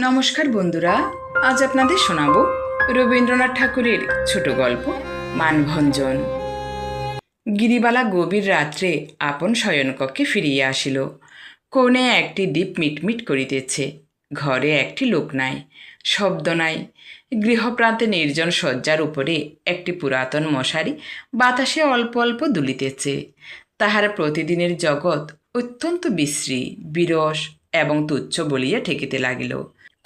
নমস্কার বন্ধুরা, আজ আপনাদের শোনাবো রবীন্দ্রনাথ ঠাকুরের ছোট গল্প, মানভঞ্জন। গিরিবালা গভীর রাত্রে আপন শয়নকক্ষে ফিরিয়া আসিল। কোণে একটি দ্বীপ মিটমিট করিতেছে, ঘরে একটি লোক নাই, শব্দ নাই। গৃহপ্রান্তে নির্জন শয্যার উপরে একটি পুরাতন মশারি বাতাসে অল্প অল্প দুলিতেছে। তাহার প্রতিদিনের জগৎ অত্যন্ত বিশ্রী, বিরস এবং তুচ্ছ বলিয়া ঠেকিতে লাগিল।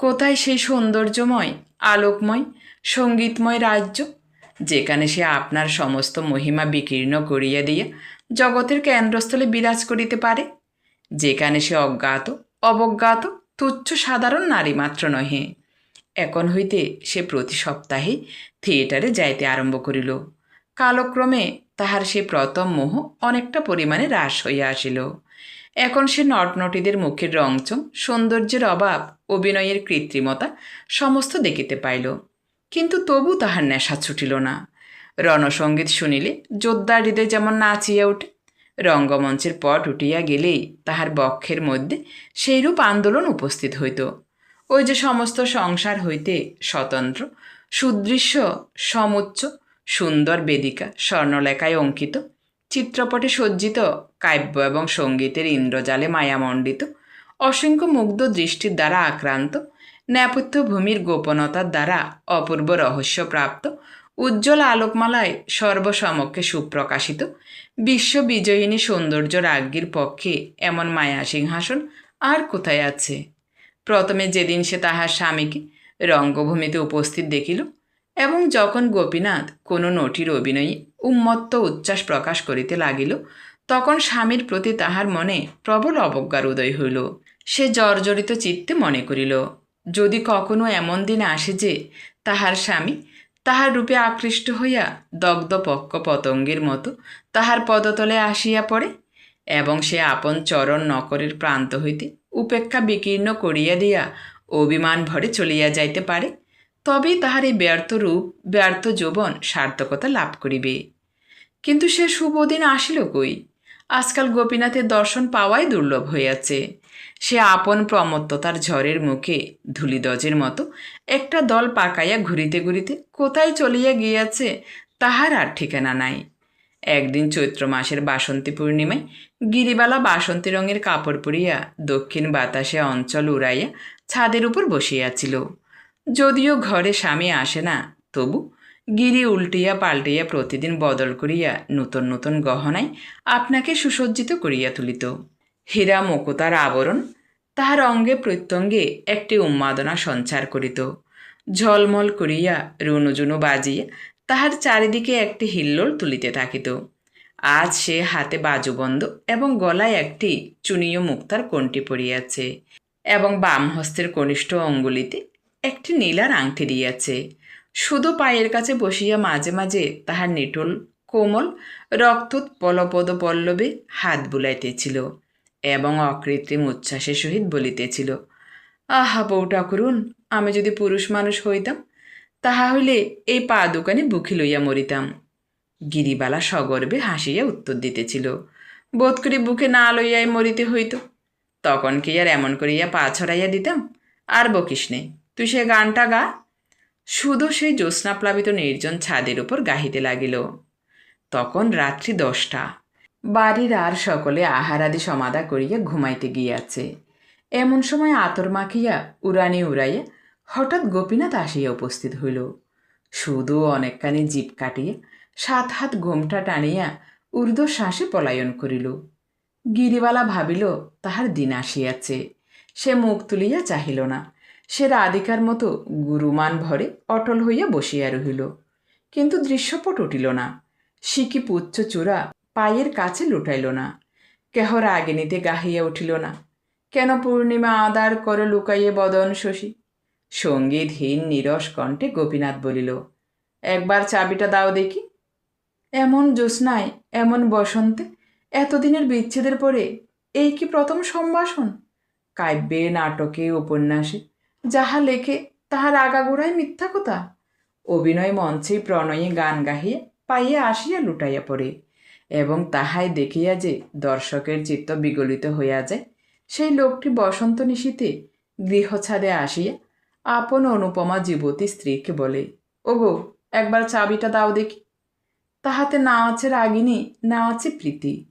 কোথায় সেই সৌন্দর্যময়, আলোকময়, সঙ্গীতময় রাজ্য, যেখানে সে আপনার সমস্ত মহিমা বিকীর্ণ করিয়া দিয়া জগতের কেন্দ্রস্থলে বিরাজ করিতে পারে, যেখানে সে অজ্ঞাত, অবজ্ঞাত, তুচ্ছ সাধারণ নারী মাত্র নহে। এখন হইতে সে প্রতি সপ্তাহে থিয়েটারে যাইতে আরম্ভ করিল। কালক্রমে তাহার সে প্রথম মোহ অনেকটা পরিমাণে হ্রাস হইয়া আসিল। এখন সে নটনটিদের মুখের রংচং সৌন্দর্যের অভাব অভিনয়ের কৃত্রিমতা সমস্ত দেখিতে পাইল, কিন্তু তবু তাহার নেশা ছুটিল না। রণসঙ্গীত শুনিলে যোদ্ধার হৃদয় যেমন নাচিয়া ওঠে, রঙ্গমঞ্চের পট উঠিয়া গেলেই তাহার বক্ষের মধ্যে সেইরূপ আন্দোলন উপস্থিত হইত। ওই যে সমস্ত সংসার হইতে স্বতন্ত্র, সুদৃশ্য, সমুচ্চ, সুন্দর বেদিকা, স্বর্ণলেখায় অঙ্কিত, চিত্রপটে সজ্জিত কাব্য এবং সঙ্গীতের ইন্দ্রজালে মায়ামণ্ডিত অসংখ্য মুগ্ধ দৃষ্টির দ্বারা আক্রান্ত নেপথ্য ভূমির গোপনতার দ্বারা অপূর্ব রহস্যপ্রাপ্ত, উজ্জ্বল আলোকমালায় সর্বসমক্ষে সুপ্রকাশিত বিশ্ববিজয়িনী সৌন্দর্য রাজ্ঞীর পক্ষে এমন মায়া সিংহাসন আর কোথায় আছে? প্রথমে যেদিন সে তাহার স্বামীকে রঙ্গভূমিতে উপস্থিত দেখিল এবং যখন গোপীনাথ কোনো নটির অভিনয়ে উন্মত্ত উচ্ছ্বাস প্রকাশ করিতে লাগিল, তখন স্বামীর প্রতি তাহার মনে প্রবল অবজ্ঞার উদয় হইল। সে জর্জরিত চিত্তে মনে করিল, যদি কখনো এমন দিন আসে যে তাহার স্বামী তাহার রূপে আকৃষ্ট হইয়া দগ্ধ পক্ষ পতঙ্গের মতো তাহার পদতলে আসিয়া পড়ে, এবং সে আপন চরণ নকরের প্রান্ত হইতে উপেক্ষা বিকীর্ণ করিয়া দিয়া অভিমান ভরে চলিয়া যাইতে পারে, তবেই তাহার এই ব্যর্থ রূপ, ব্যর্থ যৌবন সার্থকতা লাভ করিবে। কিন্তু সে শুভদিন আসিল কই? আজকাল গোপীনাথের দর্শন পাওয়াই দুর্লভ হইয়াছে। সে আপন প্রমত্ততার ঝড়ের মুখে ধুলিদজের মতো একটা দল পাকাইয়া ঘুরিতে ঘুরিতে কোথায় চলিয়া গিয়াছে তাহার আর ঠিকানা নাই। একদিন চৈত্র মাসের বাসন্তী পূর্ণিমায় গিরিবালা বাসন্তী রঙের কাপড় পরিয়া দক্ষিণ বাতাসে অঞ্চল উড়াইয়া ছাদের উপর বসিয়াছিল। যদিও ঘরে স্বামী আসে না, তবু গিরি উল্টিয়া পাল্টিয়া প্রতিদিন বদল করিয়া নূতন নূতন গহনায় আপনাকে সুসজ্জিত করিয়া তুলিত। হীরা মুকুতার আবরণ তাহার অঙ্গে প্রত্যঙ্গে একটি উন্মাদনা সঞ্চার করিত। ঝলমল করিয়া রুনুজুনু বাজিয়া তাহার চারিদিকে একটি হিল্লোল তুলিতে থাকিত। আজ সে হাতে বাজুবন্ধ এবং গলায় একটি চুনীয় মুক্তার কণ্ঠি পড়িয়াছে এবং বাম হস্তের কনিষ্ঠ অঙ্গুলিতে একটি নীলার আংটি দিয়াছে। শুধু পায়ের কাছে বসিয়া মাঝে মাঝে তাহার নিটল, কোমল, রক্তোৎ পলপদ পল্লবে হাত বুলাইতেছিল এবং অকৃত্রিম উচ্ছ্বাসের সহিত বলিতেছিল, আহা বউ ঠাকুরুন, আমি যদি পুরুষ মানুষ হইতাম, তাহা হইলে এই পা দোকানে বুকি লইয়া মরিতাম গিরিবালা সগর্বে হাসিয়া উত্তর দিতেছিল, বোধ করি বুকে না লইয়াই মরিতে হইত। তখন কি আর এমন করিয়া পা ছড়াইয়া দিতাম? আর বকিস নে, তুই সে গানটা গা। শুধু সেই জ্যোৎস্নাপ্লাবিত নির্জন ছাদের উপর গাহিতে লাগিল। তখন রাত্রি দশটা। বাড়ির আর সকলে আহারাদি সমাধা করিয়া ঘুমাইতে গিয়াছে। এমন সময় আতর মাখিয়া উড়ানি উড়াইয়া হঠাৎ গোপীনাথ আসিয়া উপস্থিত হইল। শুধু অনেকখানি জিপ কাটিয়া সাত হাত ঘোমটা টানিয়া ঊর্ধ্বশ্বাসে পলায়ন করিল। গিরিবালা ভাবিল, তাহার দিন আসিয়াছে। সে মুখ তুলিয়া চাহিল না। সে রাধিকার মতো গুরুমান ভরে অটল হইয়া বসিয়া রহিল। কিন্তু দৃশ্যপট উঠিল না। সিকি পুচ্ছ চূড়া পায়ের কাছে লুটাইল না। কেহ রাগিনীতে গাহিয়া উঠিল না। কেন পূর্ণিমা আদার কর লুকাইয়ে বদন শশী? সঙ্গীতহীন নিরস কণ্ঠে গোপীনাথ বলিল, একবার চাবিটা দাও দেখি। এমন জ্যোৎস্নায়, এমন বসন্তে, এতদিনের বিচ্ছেদের পরে এই কি প্রথম সম্ভাষণ? কাব্যে, নাটকে, উপন্যাসে যাহা লেখে, তাহার আগাগোড়ায় মিথ্যা কথা। অভিনয় মঞ্চে প্রণয়ে গান গাহিয়া, পাইয়া আসিয়া লুটাইয়া পড়ে এবং তাহাই দেখিয়া যে দর্শকের চিত্ত বিগলিত হইয়া যায়, সেই লোকটি বসন্ত নিশীতে গৃহছাদে আসিয়া আপন অনুপমা যুবতী স্ত্রীকে বলে, ওগো, একবার চাবিটা দাও দেখি। তাহাতে না আছে রাগিনী, না আছে প্রীতি।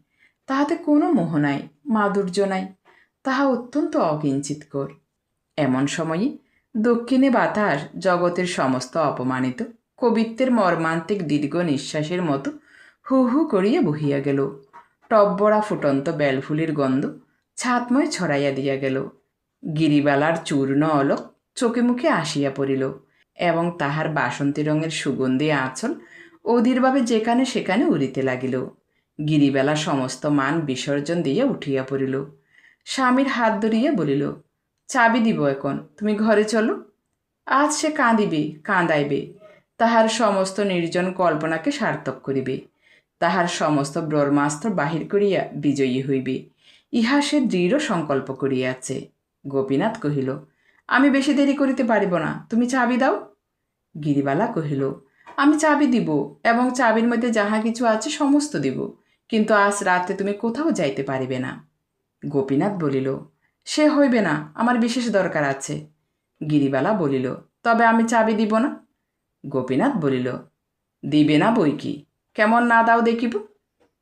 তাহাতে কোনো মোহ নাই, মাধুর্য নাই, তাহা অত্যন্ত অকিঞ্চিতকর। এমন সময়ই দক্ষিণে বাতাস জগতের সমস্ত অপমানিত কবিত্বের মর্মান্তিক দীর্ঘ নিঃশ্বাসের মতো হু হু করিয়া বহিয়া গেল। টব্বরা ফুটন্ত বেলফুলের গন্ধ ছাতময় ছড়াইয়া দিয়া গেল। গিরিবালার চূর্ণ অলক চোখে মুখে আসিয়া পড়িল এবং তাহার বাসন্তী রঙের সুগন্ধি আঁচল অধীরভাবে যেখানে সেখানে উড়িতে লাগিল। গিরিবেলা সমস্ত মান বিসর্জন দিয়া উঠিয়া পড়িল। স্বামীর হাত ধরিয়া বলিল চাবি দিব এখন। তুমি ঘরে চলো। আজ সে কাঁদিবে, কাঁদাইবে। তাহার সমস্ত নির্জন কল্পনাকে সার্থক করিবে। তাহার সমস্ত ব্রহ্মাস্ত্র বাহির করিয়া বিজয়ী হইবে। ইহা সে দৃঢ় সংকল্প করিয়াছে। গোপীনাথ কহিল, আমি বেশি দেরি করিতে পারিব না, তুমি চাবি দাও? গিরিবালা কহিল, আমি চাবি দিব এবং চাবির মধ্যে যাহা কিছু আছে সমস্ত দিব, কিন্তু আজ রাতে তুমি কোথাও যাইতে পারিবে না। গোপীনাথ বলিল সে হইবে না, আমার বিশেষ দরকার আছে। গিরিবালা বলিল, তবে আমি চাবি দিব না? গোপীনাথ বলিল, দিবে না বই কি? কেমন না দাও দেখিব?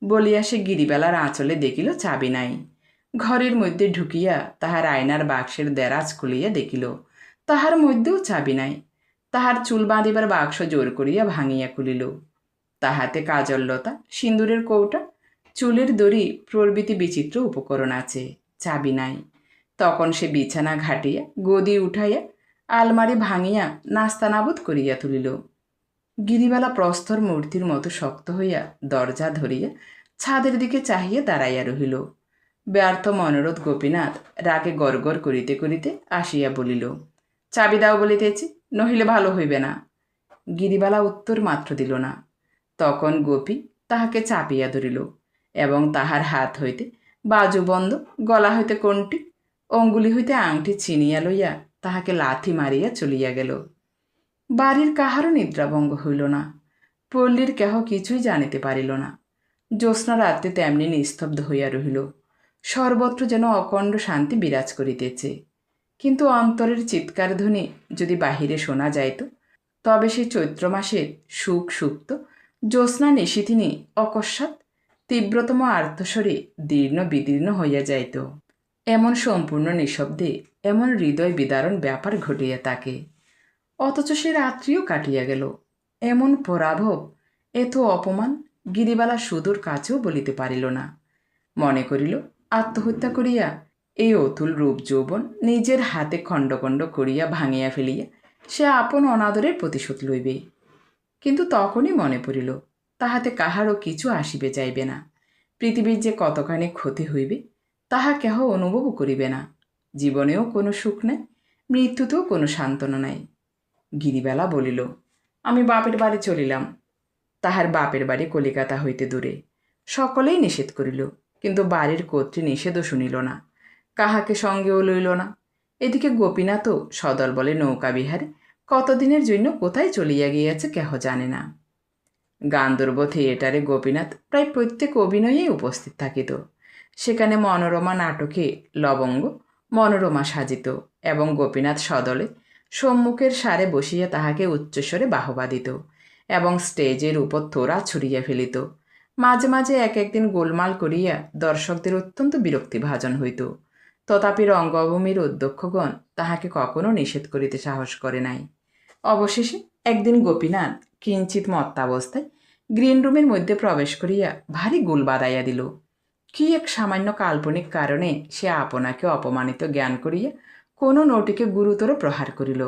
বলিয়া সে গিরিবেলার আঁচলে দেখিল চাবি নাই। ঘরের মধ্যে ঢুকিয়া তাহার আয়নার বাক্সের দেরাজ খুলিয়া দেখিল, তাহার মধ্যেও চাবি নাই। তাহার চুল বাঁধিবার বাক্স জোর করিয়া ভাঙিয়া খুলিল। তাহাতে কাজললতা, সিন্দুরের কৌটা, চুলের দড়ি প্রভৃতি বিচিত্র উপকরণ আছে, চাবি নাই। তখন সে বিছানা ঘাটিয়া, গদি উঠাইয়া, আলমারি ভাঙিয়া নাস্তানাবুদ করিয়া তুলিল। গিরিবালা প্রস্তর মূর্তির মতো শক্ত হইয়া দরজা ধরিয়া ছাদের দিকে চাহিয়া দাঁড়াইয়া রহিল। ব্যর্থ মনোরোধ গোপীনাথ রাগে গড়গড় করিতে করিতে আসিয়া বলিল, চাবি দাও বলিতেছি, নহিলে ভালো হইবে না। গিরিবালা উত্তর মাত্র দিল না। তখন গোপী তাহাকে চাপিয়া ধরিল এবং তাহার হাত হইতে বাজু বন্ধ, গলা হইতে কোনটি অঙ্গুলি হইতে আংটি চিনিয়া লইয়া তাহাকে লাথি মারিয়া চলিয়া গেল। বাড়ির কাহারও নিদ্রাভঙ্গ হইল না, পল্লীর কেহ কিছুই জানিতে পারিল না। জ্যোৎস্না রাত্রে তেমনি নিস্তব্ধ হইয়া রহিল। সর্বত্র যেন অখণ্ড শান্তি বিরাজ করিতেছে। কিন্তু অন্তরের চিৎকার ধ্বনি যদি বাহিরে শোনা যাইত, তবে সে চৈত্র মাসের সুখ সুপ্ত, জ্যোৎস্না নিশিথিনী অকস্মাৎ তীব্রতম আর্তস্বরে দীর্ণ বিদীর্ণ হইয়া যাইত। এমন সম্পূর্ণ নিঃশব্দে এমন হৃদয় বিদারণ ব্যাপার ঘটিয়া থাকে অথচ সে রাত্রিও কাটিয়া গেল। এমন পরাভব, এত অপমান গিরিবালা সুদূর কাছেও বলিতে পারিল না। মনে করিল, আত্মহত্যা করিয়া এই অতুল রূপ যৌবন নিজের হাতে খণ্ড খণ্ড করিয়া ভাঙিয়া ফেলিয়া সে আপন অনাদরের প্রতিশোধ লইবে। কিন্তু তখনই মনে পড়িল, তাহাতে কাহারও কিছু আসিবে যাইবে না। পৃথিবীর যে কতখানি ক্ষতি হইবে তাহা কেহ অনুভব করিবে না। জীবনেও কোনো সুখ নাই, মৃত্যুতেও কোনো সান্ত্বনা নাই। গিরিবেলা বলিল, আমি বাপের বাড়ি চলিলাম। তাহার বাপের বাড়ি কলিকাতা হইতে দূরে। সকলেই নিষেধ করিল, কিন্তু বাড়ির কর্তৃ নিষেধও শুনিল না। কাহাকে সঙ্গেও লইল না। এদিকে গোপীনাথও সদল বলে, নৌকা বিহারে, কতদিনের জন্য কোথায় চলিয়া গিয়াছে কেহ জানে না। গান্ধর্ব থিয়েটারে গোপীনাথ প্রায় প্রত্যেক অভিনয়েই উপস্থিত থাকিত। সেখানে মনোরমা নাটকে লবঙ্গ, মনোরমা সাজিত এবং গোপীনাথ সদলে সম্মুখের সারে বসিয়া তাহাকে উচ্চস্বরে বাহবা দিত এবং স্টেজের উপর তোরা ছুড়িয়া ফেলিত। মাঝে মাঝে এক একদিন গোলমাল করিয়া দর্শকদের অত্যন্ত বিরক্তিভাজন হইত। তথাপি রঙ্গভূমির অধ্যক্ষগণ তাহাকে কখনো নিষেধ করিতে সাহস করে নাই। অবশেষে একদিন গোপীনাথ কিঞ্চিত মত্তাবস্থায় গ্রিন রুমের মধ্যে প্রবেশ করিয়া ভারী গুল বাদাইয়া দিল। কি এক সামান্য কাল্পনিক কারণে সে আপনাকে অপমানিত জ্ঞান করিয়া কোনো নটিকে গুরুতর প্রহার করিল।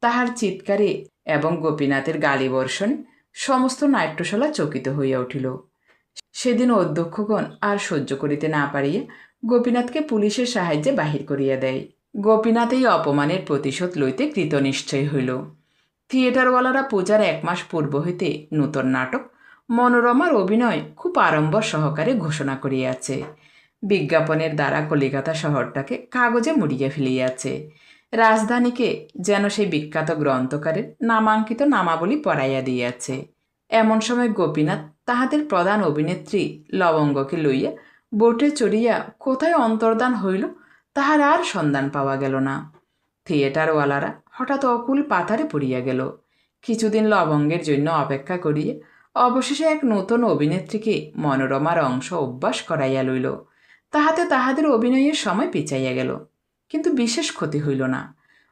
তাহার চিৎকারে এবং গোপীনাথের গালি বর্ষণে সমস্ত নাট্যশালা চকিত হইয়া উঠিল। সেদিন অধ্যক্ষগণ আর সহ্য করিতে না পারিয়া গোপীনাথকে পুলিশের সাহায্যে বাহির করিয়া দেয়। গোপীনাথ এই অপমানের প্রতিশোধ লইতে কৃতনিশ্চয় হইল। থিয়েটারওয়ালারা পূজার এক মাস পূর্ব হইতে নূতন নাটক মনোরমার অভিনয় খুব আড়ম্বর সহকারে ঘোষণা করিয়াছে। বিজ্ঞাপনের দ্বারা কলিকাতা শহরটাকে কাগজে মুড়িয়ে ফেলিয়াছে। রাজধানীকে যেন সেই বিখ্যাত গ্রন্থকারের নামাঙ্কিত নামাবলী পড়াইয়া দিয়াছে। এমন সময় গোপীনাথ তাহাদের প্রধান অভিনেত্রী লবঙ্গকে লইয়া বোটে চড়িয়া কোথায় অন্তর্দান হইল তাহার আর সন্ধান পাওয়া গেল না। থিয়েটারওয়ালারা হঠাৎ অকুল পাথারে পড়িয়া গেল। কিছুদিন লবঙ্গের জন্য অপেক্ষা করিয়ে অবশেষে এক নতুন অভিনেত্রীকে মনোরমার অংশ অভ্যাস করাইয়া লইল। তাহাতে তাহাদের অভিনয়ের সময় পিছাইয়া গেল, কিন্তু বিশেষ ক্ষতি হইল না।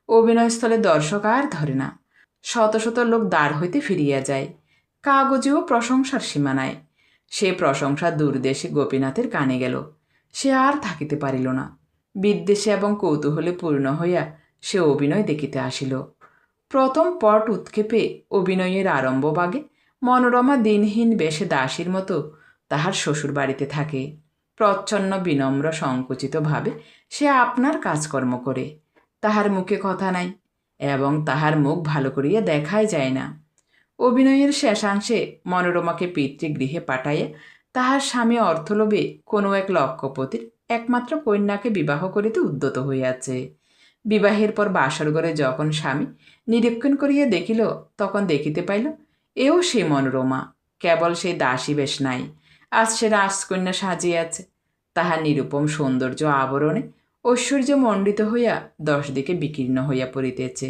অভিনয়স্থলে দর্শক আর ধরে না। শত শত লোক দাঁড় হইতে ফিরিয়া যায়। কাগজেও প্রশংসার সীমা নাই। সে প্রশংসা দূরদেশে গোপীনাথের কানে গেল। সে আর থাকিতে পারিল না। বিদ্বেষে এবং কৌতূহলে পূর্ণ হইয়া সে অভিনয় দেখিতে আসিল। প্রথম পট উৎক্ষেপে অভিনয়ের আরম্ভ বাগে মনোরমা দিনহীন বেশে দাসীর মতো তাহার শ্বশুর বাড়িতে থাকে। প্রচ্ছন্ন, বিনম্র, সংকুচিতভাবে সে আপনার কাজকর্ম করে। তাহার মুখে কথা নাই এবং তাহার মুখ ভালো করিয়া দেখাই যায় না। অভিনয়ের শেষাংশে মনোরমাকে পিতৃগৃহে পাঠাইয়া তাহার স্বামী অর্থলোভে কোনো এক লক্ষ্যপতির একমাত্র কন্যাকে বিবাহ করিতে উদ্যত হইয়াছে। বিবাহের পর বাসর ঘরে যখন স্বামী নিরীক্ষণ করিয়া দেখিল, তখন দেখিতে পাইল এও সে মনোরমা, কেবল সেই দাসী বেশ নাই। আজ সে রাজকন্যা সাজিয়াছে, তাহার নিরুপম সৌন্দর্য আবরণে ঐশ্বর্য মণ্ডিত হইয়া দশ দিকে বিকীর্ণ হইয়া পড়িতেছে।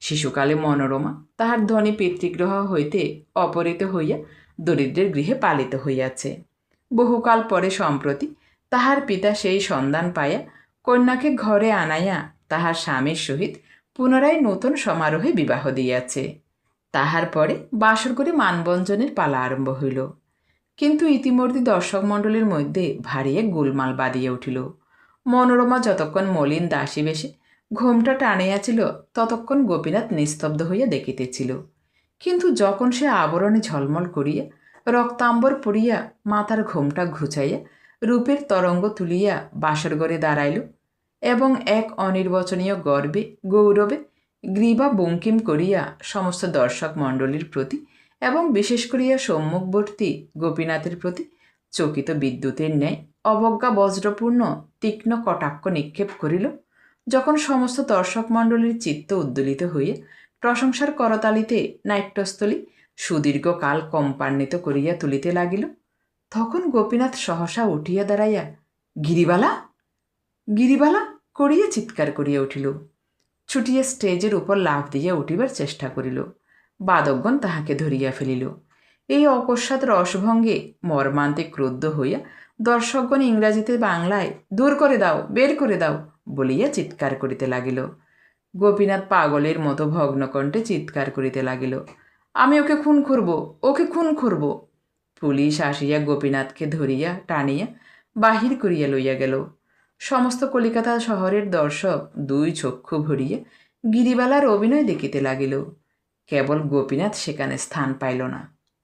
শিশুকালে মনোরমা তাহার ধনী পিতৃগ্রহ হইতে অপহৃত হইয়া দরিদ্রের গৃহে পালিত হইয়াছে। বহুকাল পরে সম্প্রতি তাহার পিতা সেই সন্ধান পাইয়া কন্যাকে ঘরে আনাইয়া তাহার স্বামীর সহিত পুনরায় নতুন সমারোহে বিবাহ দিয়াছে। তাহার পরে বাসর করে মানবঞ্জনের পালা আরম্ভ হইল। কিন্তু ইতিমধ্যে দর্শক মণ্ডলীর মধ্যে ভারী এক গোলমাল বাঁধিয়া উঠিল। মনোরমা যতক্ষণ মলিন দাসী বেশে ঘোমটা টানিয়াছিল ততক্ষণ গোপীনাথ নিস্তব্ধ হইয়া দেখিতেছিল। কিন্তু যখন সে আবরণে ঝলমল করিয়া রক্তাম্বর পড়িয়া মাথার ঘোমটা ঘুচাইয়া রূপের তরঙ্গ তুলিয়া বাসরঘরে দাঁড়াইল এবং এক অনির্বচনীয় গর্বে, গৌরবে গ্রীবা বঙ্কিম করিয়া সমস্ত দর্শক মণ্ডলীর প্রতি এবং বিশেষ করিয়া সম্মুখবর্তী গোপীনাথের প্রতি চকিত বিদ্যুতের ন্যায় অবজ্ঞা বজ্রপূর্ণ তীক্ষ্ণ কটাক্ষ নিক্ষেপ করিল, যখন সমস্ত দর্শক মণ্ডলীর চিত্ত উদ্দোলিত হইয়া প্রশংসার করতালিতে নাট্যস্থলী সুদীর্ঘকাল কম্পান্বিত করিয়া তুলিতে লাগিল, তখন গোপীনাথ সহসা উঠিয়া দাঁড়াইয়া, গিরিবালা গিরিবালা, করিয়া চিৎকার করিয়া উঠিল? ছুটিয়া স্টেজের উপর লাফ দিয়া উঠিবার চেষ্টা করিল। বাদকগণ তাহাকে ধরিয়া ফেলিল। এই অকস্মাৎ রসভঙ্গে মর্মান্তে ক্রুদ্ধ হইয়া, দর্শকগণ ইংরাজিতে বাংলায় দূর করে দাও, বের করে দাও বলিয়া চিৎকার করিতে লাগিল। গোপীনাথ পাগলের মতো ভগ্নকণ্ঠে চিৎকার করিতে লাগিল। আমি ওকে খুন করব, ওকে খুন করব পুলিশ আসিয়া গোপীনাথকে ধরিয়া টানিয়া বাহির করিয়া লইয়া গেল। সমস্ত কলিকাতা শহরের দর্শক দুই চক্ষু ভরিয়ে গিরিবালার অভিনয় দেখিতে লাগিল। কেবল গোপীনাথ সেখানে স্থান পাইল না।